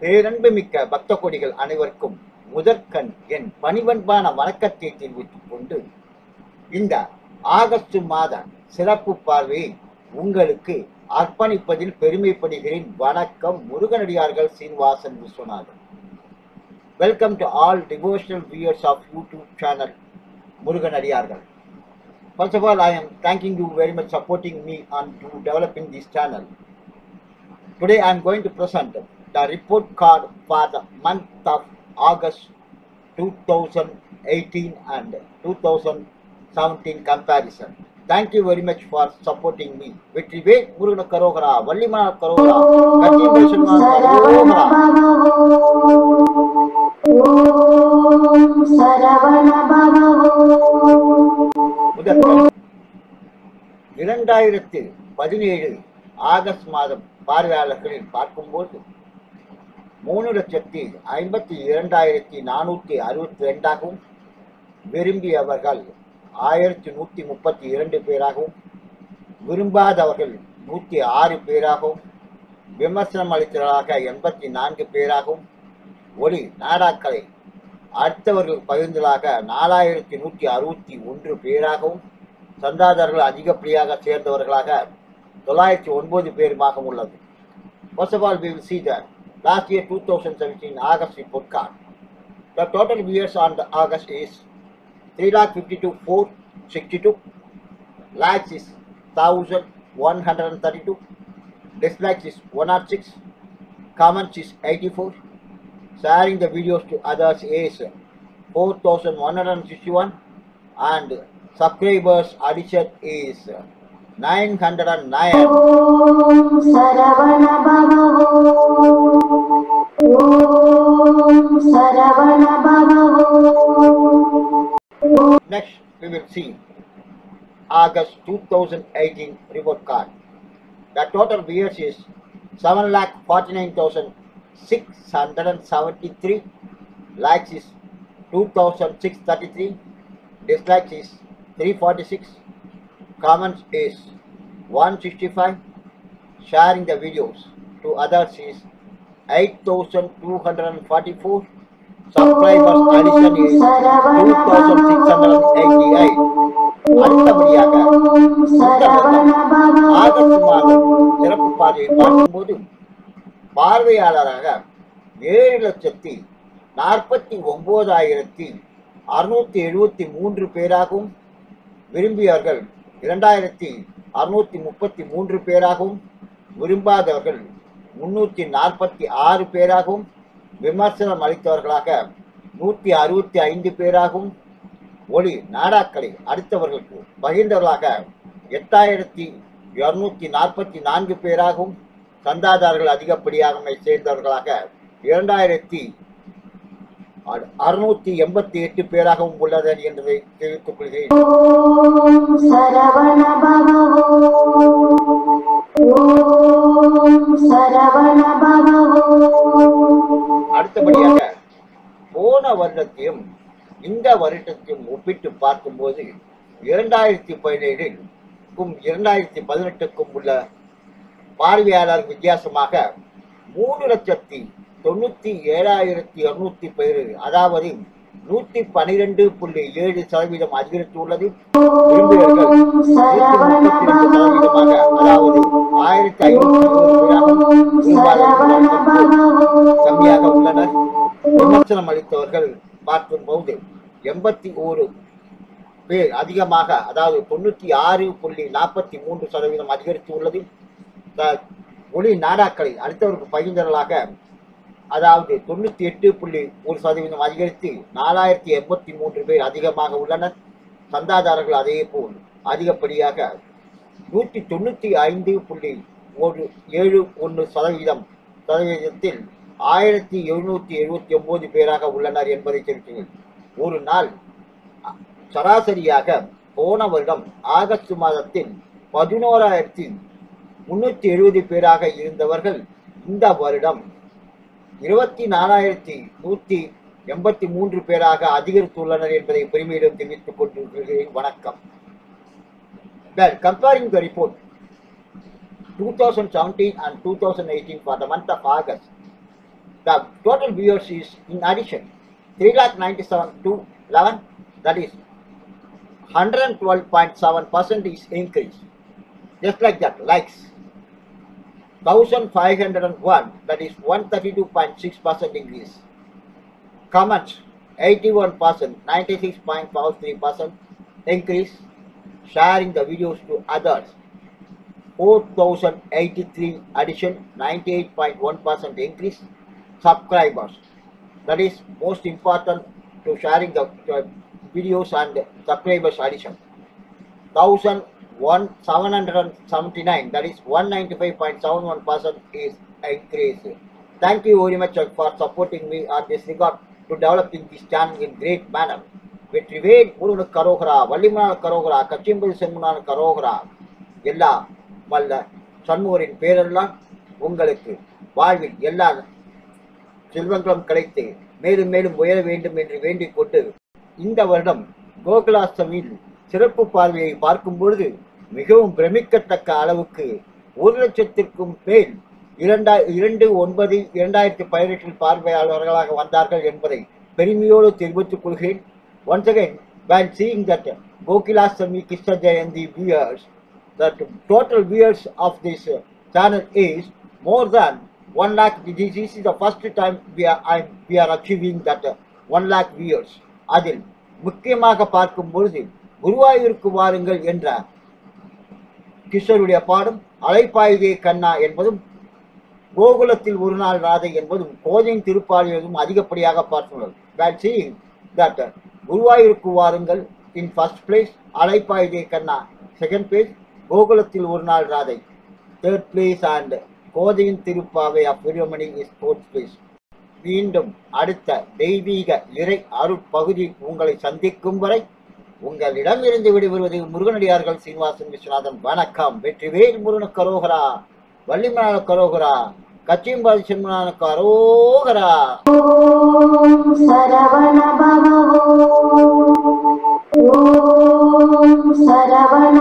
பேரன்புமிக்க பக்த கொடிகள் அனைவருக்கும் முதற்கண் என் பணிவன்பான வணக்கத்தை தெரிவித்துக் கொண்டு இந்த ஆகஸ்ட் மாத சிறப்பு பார்வையை உங்களுக்கு அர்ப்பணிப்பதில் பெருமைப்படுகிறேன். வணக்கம் முருகனடியார்கள் Srinivasan Viswanathan. Welcome to all devotional viewers of YouTube channel முருகனடியார்கள் First of all, I am thanking you very much supporting me on to developing this channel. Today I am going to present the report card for the month of August 2018 and 2017 comparison. Thank you very much for supporting me. Vetrivel Murugan கரோகரா வள்ளிமனா கரோகரா கட்சி கரோகரா இரண்டாயிரத்து பதினேழு August மாதம் பார்வையாளர்களில் பார்க்கும்போது மூணு லட்சத்தி ஐம்பத்தி இரண்டாயிரத்தி நானூற்றி அறுபத்தி ரெண்டாகவும் விரும்பியவர்கள் ஆயிரத்தி நூற்றி முப்பத்தி இரண்டு பேராகவும் விரும்பாதவர்கள் நூற்றி ஆறு பேராகவும் விமர்சனம் அளித்தவர்களாக எண்பத்தி நான்கு பேராகவும் ஒளி நாடாக்களை அடுத்தவர்கள் பகிர்ந்தலாக நாலாயிரத்தி நூற்றி அறுபத்தி ஒன்று பேராகவும் சந்தாதாரர்கள் அதிகப்படியாக சேர்ந்தவர்களாக தொள்ளாயிரத்தி ஒன்பது பேருமாக உள்ளது First of all, we will see the last year 2017 August report card. The total viewers on the August is 3,52,462. Likes is 1,132. Dislikes is 106. Comments is 84. Sharing the videos to others is 4,161. And subscribers addition is 909. Next, we will see August 2018 report card. The total viewers is 7,49,673. Likes is 2,633. Dislikes is 346. Comments is 165. Sharing the videos to others is 8,244. Subscribers addition is 2,688. அடுத்தபடியாக இந்த வருடம் August மாதம் சிறப்பு பார்வையை பார்க்கும்போது பார்வையாளராக ஏழு லட்சத்தி நாற்பத்தி ஒன்பதாயிரத்தி அறுநூத்தி எழுபத்தி மூன்று பேராகவும் விரும்பியவர்கள் இரண்டாயிரத்தி அறுநூற்றி முப்பத்தி மூன்று பேராகவும் விரும்பாதவர்கள் முன்னூற்றி நாற்பத்தி ஆறு பேராகவும் விமர்சனம் அளித்தவர்களாக நூற்றி அறுபத்தி ஐந்து பேராகவும் ஒளி நாடாக்களை அடுத்தவர்களுக்கு பகிர்ந்தவர்களாக எட்டாயிரத்தி இரநூத்தி நாற்பத்தி நான்கு பேராகவும் சந்தாதாரர்கள் அதிகப்படியாக சேர்ந்தவர்களாக இரண்டாயிரத்தி அறுநூத்தி எண்பத்தி எட்டு பேராகவும் உள்ளது என்பதை தெரிவித்துக் கொள்கிறேன். அடுத்தபடியாக போன வருடத்தையும் இந்த வருடத்தையும் ஒப்பிட்டு பார்க்கும்போது இரண்டாயிரத்தி பதினேழுக்கும் இரண்டாயிரத்தி பதினெட்டுக்கும் உள்ள பார்வையாளர் வித்தியாசமாக மூணு லட்சத்தி தொண்ணூத்தி ஏழாயிரத்தி இருநூத்தி பதினேழு அதாவது நூத்தி பனிரெண்டு புள்ளி ஏழு சதவீதம் அதிகரித்துள்ளது. விரும்பியவர்கள் நூத்தி முப்பத்தி ரெண்டு சதவீதமாக அதாவது ஆயிரத்தி ஐநூத்தி கம்மியாக உள்ளனர். விமர்சனம் அளித்தவர்கள் பார்க்கும் போது எண்பத்தி ஓரு பேர் அதிகமாக அதாவது தொண்ணூத்தி ஆறு புள்ளி நாற்பத்தி மூன்று சதவீதம் அதிகரித்து உள்ளது மொழி நாடாக்களை அடுத்தவருக்கு பகிர்ந்தவர்களாக அதாவது தொண்ணூத்தி எட்டு புள்ளி ஒரு சதவீதம் அதிகரித்து நாலாயிரத்தி எண்பத்தி மூன்று பேர் அதிகமாக உள்ளனர். சந்தாதாரர்கள் அதே போல் அதிகப்படியாக நூற்றி தொண்ணூத்தி ஐந்து புள்ளி ஒரு ஏழு ஒன்று சதவீதம் சதவீதத்தில் ஆயிரத்தி எழுநூத்தி எழுபத்தி ஒன்பது பேராக உள்ளனர் என்பதை தெரிவிக்கிறேன் ஒரு நாள் சராசரியாக போன வருடம் ஆகஸ்ட் மாதத்தில் பதினோராயிரத்தி முன்னூத்தி எழுபது பேராக இருந்தவர்கள் இந்த வருடம் இருபத்தி நாலாயிரத்தி நூத்தி எண்பத்தி மூன்று பேராக அதிகரித்துள்ளனர் என்பதை பெருமையிடம் தெரிவித்துக் கொண்டிருக்கிறேன் வணக்கம் Well, comparing the report 2017 and 2018 for the month of August, the total viewers is in addition 3,97 to 11, that is 112.7% is increase. Just like that, likes 1501, that is 132.6% increase. Comments 81%, 96.53% increase. Sharing the videos to others 4083 addition, 98.1% increase. Subscribers, that is most important to sharing the uh, videos and subscribers addition. 1779 that is 195.71 percent is increased. Thank you very much for supporting me on this regard to developing this channel in great manner. Vetrivel முருகனு கரோகரா வள்ளிமனான கரோகரா கச்சிம்பதி சென்மனான கரோகரா எல்லா வல்ல சண்முகரின் பேரெல்லாம் உங்களுக்கு வாழ்வில் எல்லா செல்வங்களும் கிடைத்து மேலும் மேலும் உயர வேண்டும் என்று வேண்டிக் கொண்டு இந்த வருடம் கோகுலாஷ்டமியில் சிறப்பு பார்வையை பார்க்கும் பொழுது மிகவும் பிரமிக்கத்தக்க அளவுக்கு ஒரு லட்சத்திற்கும் மேல் இரண்டா இரண்டு ஒன்பது இரண்டாயிரத்தி பதினெட்டில் பார்வையாளர்களாக வந்தார்கள் என்பதை பெருமையோடு தெரிவித்துக் கொள்கிறேன் once again while seeing that Gokulashtami Krishna Jayanti viewers that total viewers of this uh, channel is more than 1 lakh this is the first time we are I, we are achieving that uh, 1 lakh viewers அதில் முக்கியமாக பார்க்கும் பொழுது குருவாயூருக்கு வாருங்கள் என்ற கிஷோருடைய பாடம் அலைப்பாயுதே கண்ணா என்பதும் கோகுலத்தில் ஒரு நாள் ராதை என்பதும் கோதையின் திருப்பாடியதும் அதிகப்படியாக பார்த்துள்ளது. While uh, குருவாயூருக்கு வாருங்கள். In first place Alaipayuthe Kanna. Second place கோகுலத்தில் ஒரு நாள் Radhai. Third place and கோதையின் Thiruppavai of Veeramani is fourth place மீண்டும் அடுத்த தெய்வீக இறை அருட்பகுதி உங்களை சந்திக்கும் வரை உங்களிடம் இருந்து விடுபடுவது முருகனடியார்கள் சீனிவாசன் விஸ்வநாதன். வணக்கம். வெற்றிவேல் முருகன் கரோகரா வள்ளிமனான கரோகரா கச்சியம்பாதி செம்மனான கரோகரா சரவண பவ சரவண